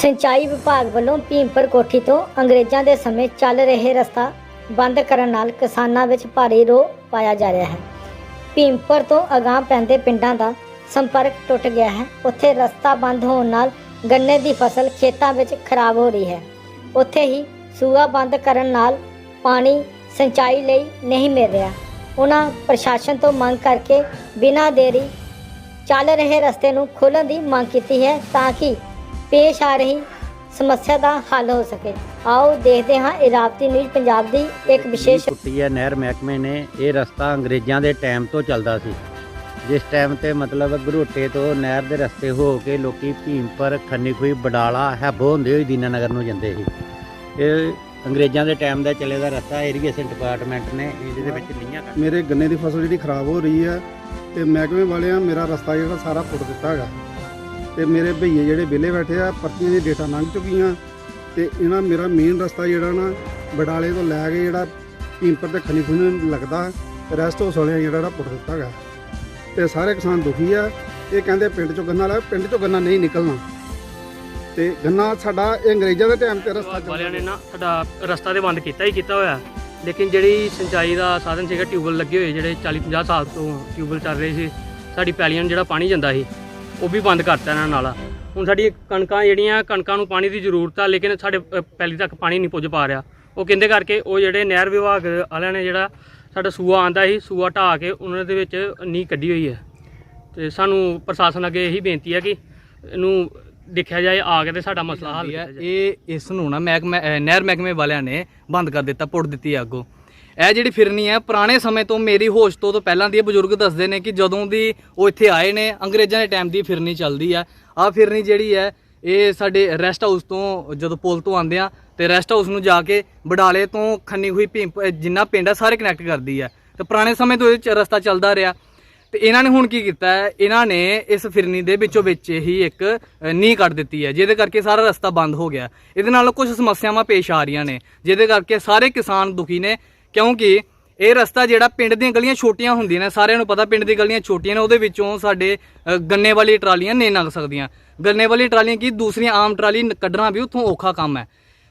ਸਿੰਚਾਈ ਵਿਭਾਗ ਵੱਲੋਂ ਭੀਮਪੁਰ ਕੋਠੀ ਤੋਂ ਅੰਗਰੇਜ਼ਾਂ ਦੇ ਸਮੇਂ ਚੱਲ ਰਹੇ ਰਸਤਾ ਬੰਦ ਕਰਨ ਨਾਲ ਕਿਸਾਨਾਂ ਵਿੱਚ ਭਾਰੀ ਰੋਹ ਪਾਇਆ ਜਾ ਰਿਹਾ ਹੈ। ਭੀਮਪੁਰ ਤੋਂ ਅਗਾਂਹ ਪੈਂਦੇ ਪਿੰਡਾਂ ਦਾ ਸੰਪਰਕ ਟੁੱਟ ਗਿਆ ਹੈ। ਉੱਥੇ ਰਸਤਾ ਬੰਦ ਹੋਣ ਨਾਲ ਗੰਨੇ ਦੀ ਫਸਲ ਖੇਤਾਂ ਵਿੱਚ ਖਰਾਬ ਹੋ ਰਹੀ ਹੈ। ਉੱਥੇ ਹੀ ਸੂਆ ਬੰਦ ਕਰਨ ਨਾਲ ਪਾਣੀ ਸਿੰਚਾਈ ਲਈ ਨਹੀਂ ਮਿਲ ਰਿਹਾ। ਉਹਨਾਂ ਪ੍ਰਸ਼ਾਸਨ ਤੋਂ ਮੰਗ ਕਰਕੇ ਬਿਨਾਂ ਦੇਰੀ ਚੱਲ ਰਹੇ ਰਸਤੇ ਨੂੰ ਖੋਲ੍ਹਣ ਦੀ ਮੰਗ ਕੀਤੀ ਹੈ ਤਾਂ ਕਿ ਪੇਸ਼ ਆ ਰਹੀ ਸਮੱਸਿਆ ਦਾ ਹੱਲ ਹੋ ਸਕੇ। ਆਓ ਦੇਖਦੇ ਹਾਂ ਇਰਾਵਤੀ ਨਿਊਜ਼ ਪੰਜਾਬ ਦੀ ਇੱਕ ਵਿਸ਼ੇਸ਼ ਟੁੱਟੀ ਹੈ ਨਹਿਰ ਮਹਿਕਮੇ ਨੇ ਇਹ ਰਸਤਾ ਅੰਗਰੇਜ਼ਾਂ ਦੇ ਟਾਈਮ ਤੋਂ ਚੱਲਦਾ ਸੀ। ਜਿਸ ਟਾਈਮ ਤੇ ਮਤਲਬ ਗਰੋਟੇ ਤੋਂ ਨਹਿਰ ਦੇ ਰਸਤੇ ਹੋ ਕੇ ਲੋਕੀ ਭੀਮਪੁਰ ਖੰਨੀ ਖੂਹੀ ਬਡਾਲਾ ਹੈਬੋ ਹੁੰਦੇ ਹੋਏ ਦੀਨਾਨਗਰ ਨੂੰ ਜਾਂਦੇ ਸੀ। ਇਹ ਅੰਗਰੇਜ਼ਾਂ ਦੇ ਟਾਈਮ ਦਾ ਚੱਲੇ ਦਾ ਰਸਤਾ ਇਰੀਗੇਸ਼ਨ ਡਿਪਾਰਟਮੈਂਟ ਨੇ ਇਹਦੇ ਵਿੱਚ ਲੀਆਂ ਕੱਢ ਮੇਰੇ ਗੰਨੇ ਦੀ ਫਸਲ ਜਿਹੜੀ ਖਰਾਬ ਹੋ ਰਹੀ ਹੈ ਤੇ ਮਹਿਕਮੇ ਵਾਲਿਆਂ ਮੇਰਾ ਰਸਤਾ ਜਿਹੜਾ ਸਾਰਾ ਪੁੱਟ ਦਿੱਤਾ ਹੈਗਾ। ਤੇ ਮੇਰੇ ਭਈਏ ਜਿਹੜੇ ਵਿਹਲੇ ਬੈਠੇ ਆ, ਪਰਚੀਆਂ ਦੀ ਡੇਟਾ ਲੰਘ ਚੁੱਕੀਆਂ। ਤੇ ਇਹਨਾਂ ਮੇਰਾ ਮੇਨ ਰਸਤਾ ਜਿਹੜਾ ਨਾ ਬਡਾਲੇ ਤੋਂ ਲੈ ਕੇ ਜਿਹੜਾ ਭੀਮਪੁਰ ਤੇ ਖਨੀ ਖੁਨੀ ਲੱਗਦਾ ਰੈਸਟ ਹਾਊਸ ਵਾਲਿਆਂ ਜਿਹੜਾ ਪੁੱਟ ਦਿੱਤਾ ਹੈਗਾ ਤੇ ਸਾਰੇ ਕਿਸਾਨ ਦੁਖੀ ਆ। ਇਹ ਕਹਿੰਦੇ ਪਿੰਡ ਚੋਂ ਗੰਨਾ ਲੈ, ਪਿੰਡ ਚੋਂ ਗੰਨਾ ਨਹੀਂ ਨਿਕਲਣਾ। ਤੇ ਗੰਨਾ ਸਾਡਾ ਇਹ ਅੰਗਰੇਜ਼ਾਂ ਦੇ ਟਾਈਮ ਤੇ ਰਸਤਾ ਵਾਲਿਆਂ ਨੇ ਨਾ ਸਾਡਾ ਰਸਤਾ ਤੇ ਬੰਦ ਕੀਤਾ ਹੀ, ਕੀਤਾ ਹੋਇਆ। ਲੇਕਿਨ ਜਿਹੜੀ ਸਿੰਚਾਈ ਦਾ ਸਾਧਨ ਸੀਗਾ ਟਿਊਬਲ ਲੱਗੇ ਹੋਏ, ਜਿਹੜੇ 40 50 ਸਾਲ ਤੋਂ ਟਿਊਬਲ ਚੱਲ ਰਹੇ ਸੀ, ਸਾਡੀ ਪੈਲੀਆਂ ਨੂੰ ਜਿਹੜਾ ਪਾਣੀ ਜਾਂਦਾ ਸੀ। ਉਹ ਵੀ ਬੰਦ ਕਰਤਾ ਇਹਨਾਂ ਨਾਲ। ਹੁਣ ਸਾਡੀ ਕਣਕਾਂ ਜਿਹੜੀਆਂ ਕਣਕਾਂ ਨੂੰ ਪਾਣੀ ਦੀ ਜ਼ਰੂਰਤ ਆ ਲੇਕਿਨ ਸਾਡੇ ਪੈਲੀ ਤੱਕ ਪਾਣੀ ਨਹੀਂ ਪੁੱਜ ਪਾ ਰਿਹਾ। ਉਹ ਕਹਿੰਦੇ ਕਰਕੇ ਉਹ ਜਿਹੜੇ ਨਹਿਰ ਵਿਭਾਗ ਵਾਲਿਆਂ ਨੇ ਜਿਹੜਾ ਸਾਡਾ ਸੂਆ ਆਂਦਾ ਸੀ ਸੂਆ ਢਾਹ ਕੇ ਉਹਨਾਂ ਦੇ ਵਿੱਚ ਨੀਂਹ ਕੱਢੀ ਹੋਈ ਹੈ। ਤੇ ਸਾਨੂੰ ਪ੍ਰਸ਼ਾਸਨ ਅੱਗੇ ਇਹੀ ਬੇਨਤੀ ਹੈ ਕਿ ਇਹਨੂੰ ਦੇਖਿਆ ਜਾਏ ਆ ਕੇ ਤੇ ਸਾਡਾ ਮਸਲਾ ਹੱਲ ਕੀਤਾ ਜਾਏ। ਇਹ ਇਸ ਨੂੰ ਨਾ ਮਹਿਕਮੇ ਨਹਿਰ ਮਹਿਕਮੇ ਵਾਲਿਆਂ ਨੇ ਬੰਦ ਕਰ ਦਿੱਤਾ ਪੁੱਟ ਦਿੱਤੀ ਅੱਗੋਂ। ਇਹ ਜਿਹੜੀ ਫਿਰਨੀ ਹੈ ਪੁਰਾਣੇ ਸਮੇਂ ਤੋਂ ਮੇਰੀ ਹੋਸ਼ ਤੋਂ ਤੋਂ ਪਹਿਲਾਂ ਦੀ ਇਹ ਬਜ਼ੁਰਗ ਦੱਸਦੇ ਨੇ ਕਿ ਜਦੋਂ ਦੀ ਉਹ ਇੱਥੇ ਆਏ ਨੇ ਅੰਗਰੇਜ਼ਾਂ ਦੇ ਟਾਈਮ ਦੀ ਫਿਰਨੀ ਚੱਲਦੀ ਆ। ਆ ਫਿਰਨੀ ਜਿਹੜੀ ਹੈ ਇਹ ਸਾਡੇ ਰੈਸਟ ਹਾਊਸ ਤੋਂ ਜਦੋਂ ਪੁਲ ਤੋਂ ਆਉਂਦੇ ਆ ਤੇ ਰੈਸਟ ਹਾਊਸ ਨੂੰ ਜਾ ਕੇ ਬਡਾਲੇ ਤੋਂ ਖੰਨੀ ਹੋਈ ਭੀਮ ਜਿੰਨਾ ਪਿੰਡ ਆ ਸਾਰੇ ਕਨੈਕਟ ਕਰਦੀ ਹੈ ਤੇ ਪੁਰਾਣੇ ਸਮੇਂ ਤੋਂ ਇਹ 'ਚ ਰਸਤਾ ਚੱਲਦਾ ਰਿਹਾ। ਤੇ ਇਹਨਾਂ ਨੇ ਹੁਣ ਕੀ ਕੀਤਾ ਹੈ ਇਹਨਾਂ ਨੇ ਇਸ ਫਿਰਨੀ ਦੇ ਵਿੱਚੋਂ ਵਿੱਚ ਹੀ ਇੱਕ ਅ, ਨੀਂਹ ਕੱਢ ਦਿੱਤੀ ਹੈ ਜਿਹਦੇ ਕਰਕੇ ਸਾਰਾ ਰਸਤਾ ਬੰਦ ਹੋ ਗਿਆ। ਇਹਦੇ ਨਾਲ ਕੁਝ ਸਮੱਸਿਆਵਾਂ ਪੇਸ਼ ਆ ਰਹੀਆਂ ਨੇ ਜਿਹਦੇ ਕਰਕੇ ਸਾਰੇ ਕਿਸਾਨ ਦੁਖੀ ਨੇ। ਕਿਉਂਕਿ ਇਹ ਰਸਤਾ ਜਿਹੜਾ ਪਿੰਡ ਦੀਆਂ ਗਲੀਆਂ ਛੋਟੀਆਂ ਹੁੰਦੀਆਂ ਨੇ, ਸਾਰਿਆਂ ਨੂੰ ਪਤਾ ਪਿੰਡ ਦੀਆਂ ਗਲੀਆਂ ਛੋਟੀਆਂ ਨੇ, ਉਹਦੇ ਵਿੱਚੋਂ ਸਾਡੇ ਗੰਨੇ ਵਾਲੀ ਟਰਾਲੀਆਂ ਨਹੀਂ ਲੰਘ ਸਕਦੀਆਂ। ਗੰਨੇ ਵਾਲੀ ਟਰਾਲੀਆਂ ਕੀ, ਦੂਸਰੀਆਂ ਆਮ ਟਰਾਲੀ ਕੱਢਣਾ ਵੀ ਉੱਥੋਂ ਔਖਾ ਕੰਮ ਹੈ।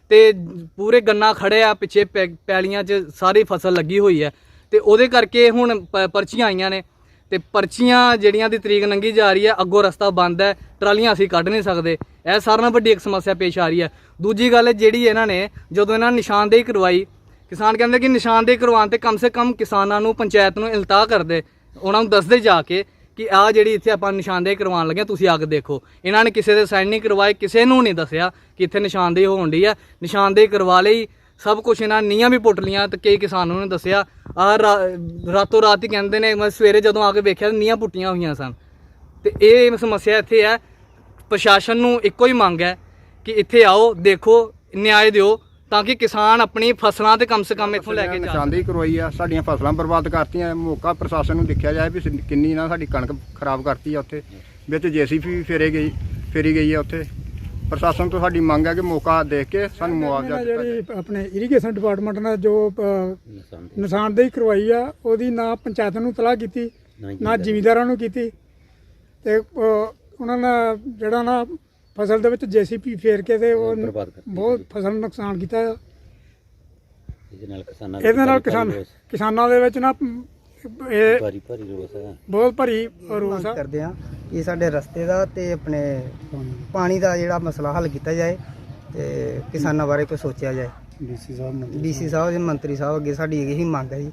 ਤੇ ਪੂਰੇ ਗੰਨਾ ਖੜੇ ਆ, ਪਿੱਛੇ ਪੈ- ਪੈਲੀਆਂ 'ਚ ਸਾਰੀ ਫਸਲ ਲੱਗੀ ਹੋਈ ਹੈ। ਤੇ ਉਹਦੇ ਕਰਕੇ ਹੁਣ ਪ- ਪਰਚੀਆਂ ਆਈਆਂ ਨੇ। ਤੇ ਪਰਚੀਆਂ ਜਿਹੜੀਆਂ ਦੀ ਤਰੀਕ ਲੰਘੀ ਜਾ ਰਹੀ ਹੈ, ਅੱਗੋਂ ਰਸਤਾ ਬੰਦ ਹੈ, ਟਰਾਲੀਆਂ ਅਸੀਂ ਕੱਢ ਨਹੀਂ ਸਕਦੇ। ਇਹ ਸਾਰਿਆਂ ਨਾਲੋਂ ਵੱਡੀ ਇੱਕ ਸਮੱਸਿਆ ਪੇਸ਼ ਆ ਰਹੀ ਹੈ। ਦੂਜੀ ਗੱਲ ਜਿਹੜੀ ਇਹਨਾਂ ਨੇ, ਜਦੋਂ ਇਹਨਾਂ ਨਿਸ਼ਾਨਦੇਹੀ ਕਰਵਾਈ ਕਿਸਾਨ ਕਹਿੰਦੇ ਕਿ ਨਿਸ਼ਾਨਦੇਹੀ ਕਰਵਾਉਣ ਤੇ ਕਮ ਸੇ ਕਮ ਕਿਸਾਨਾਂ ਨੂੰ, ਪੰਚਾਇਤ ਨੂੰ ਇਲਤਾਹ ਕਰਦੇ। ਉਹਨਾਂ ਨੂੰ ਦੱਸਦੇ ਜਾ ਕੇ ਕਿ ਆਹ ਜਿਹੜੀ ਇੱਥੇ ਆਪਾਂ ਨਿਸ਼ਾਨਦੇਹੀ ਕਰਵਾਉਣ ਲੱਗੇ ਤੁਸੀਂ ਅੱਗ ਦੇਖੋ। ਇਹਨਾਂ ਨੇ ਕਿਸੇ ਦੇ ਸਾਈਨ ਨਹੀਂ ਕਰਵਾਏ, ਕਿਸੇ ਨੂੰ ਨਹੀਂ ਦੱਸਿਆ ਕਿ ਇੱਥੇ ਨਿਸ਼ਾਨਦੇਹੀ ਹੋਣ ਡਈ ਆ। ਨਿਸ਼ਾਨਦੇਹੀ ਕਰਵਾ ਲਈ, ਸਭ ਕੁਝ ਇਹਨਾਂ ਨੀਆਂ ਵੀ ਪੁੱਟ ਲੀਆਂ ਤੇ ਕਈ ਕਿਸਾਨਾਂ ਨੇ ਦੱਸਿਆ। ਆ ਰਾਤੋਂ ਰਾਤ ਹੀ ਕਹਿੰਦੇ ਨੇ, ਮੈਂ ਸਵੇਰੇ ਜਦੋਂ ਆ ਕੇ ਵੇਖਿਆ ਨੀਆਂ ਪੁੱਟੀਆਂ ਹੋਈਆਂ ਸਨ। ਤੇ ਇਹ ਸਮੱਸਿਆ ਇੱਥੇ ਹੈ। ਪ੍ਰਸ਼ਾਸਨ ਨੂੰ ਇੱਕੋ ਹੀ ਮੰਗ ਹੈ ਕਿ ਇੱਥੇ ਆਓ, ਦੇਖੋ, ਨਿਆਂ ਦਿਓ ਤਾਂ ਕਿ ਕਿਸਾਨ ਆਪਣੀ ਫਸਲਾਂ ਤੇ ਕਮ ਸੇ ਕਮ ਇੱਥੋਂ ਲੈ ਕੇ ਜਾ। ਨਿਸ਼ਾਨਦੇਹੀ ਕਰਵਾਈ ਆ ਸਾਡੀਆਂ ਫਸਲਾਂ ਬਰਬਾਦ ਕਰਤੀਆਂ ਮੌਕਾ ਪ੍ਰਸ਼ਾਸਨ ਨੂੰ ਦੇਖਿਆ ਜਾਏ ਵੀ ਕਿੰਨੀ ਨਾ ਸਾਡੀ ਕਣਕ ਖਰਾਬ ਕਰਤੀ ਆ ਉੱਥੇ। ਵਿੱਚ ਜੀਸੀਪੀ ਵੀ ਫੇਰੇ ਗਈ ਫੇਰੀ ਗਈ ਆ ਉੱਥੇ। ਪ੍ਰਸ਼ਾਸਨ ਤੋਂ ਸਾਡੀ ਮੰਗ ਹੈ ਕਿ ਮੌਕਾ ਦੇਖ ਕੇ ਸਾਨੂੰ ਮੁਆਵਜ਼ਾ ਦਿੱਤਾ ਜਿਹੜੀ ਆਪਣੇ ਇਰੀਗੇਸ਼ਨ ਡਿਪਾਰਟਮੈਂਟ ਨੇ ਜੋ ਨਿਸ਼ਾਨਦੇਹੀ ਕਰਵਾਈ ਆ ਉਹਦੀ ਨਾ ਪੰਚਾਇਤ ਨੂੰ ਤਲਾਹ ਕੀਤੀ ਨਾ ਜ਼ਿਮੀਂਦਾਰਾਂ ਨੂੰ। ਕੀਤੀ। ਤੇ ਉਹਨਾਂ ਨੇ ਜਿਹੜਾ ਨਾ ਫਸਲ ਦੇ ਵਿੱਚ ਜੀਸੀਪੀ ਫੇਰ ਕੇ ਤੇ ਉਹ ਬਰਬਾਦ ਬਹੁਤ ਫਸਲ ਨੂੰ ਨੁਕਸਾਨ ਕੀਤਾ। ਆ। ਇਹਦੇ ਨਾਲ ਕਿਸਾਨਾਂ ਇਹਦੇ ਨਾਲ ਕਿਸਾਨ ਕਿਸਾਨਾਂ ਦੇ ਵਿੱਚ ਨਾ ਇਹ ਭਾਰੀ ਭਾਰੀ ਰੋਸ ਹੈ ਬਹੁਤ ਭਰੀ ਰੋਸ ਆ। ਕਰਦੇ ਆ ਕਿ ਸਾਡੇ ਰਸਤੇ ਦਾ ਤੇ ਆਪਣੇ ਪਾਣੀ ਦਾ ਜਿਹੜਾ ਮਸਲਾ ਹੱਲ ਕੀਤਾ ਜਾਏ ਤੇ ਕਿਸਾਨਾਂ ਬਾਰੇ ਕੋਈ ਸੋਚਿਆ ਜਾਏ। ਡੀਸੀ ਸਾਹਿਬ ਡੀਸੀ ਸਾਹਿਬ ਦੇ ਮੰਤਰੀ ਸਾਹਿਬ ਅੱਗੇ ਸਾਡੀ ਇਹੀ ਮੰਗ ਹੈ ਜੀ।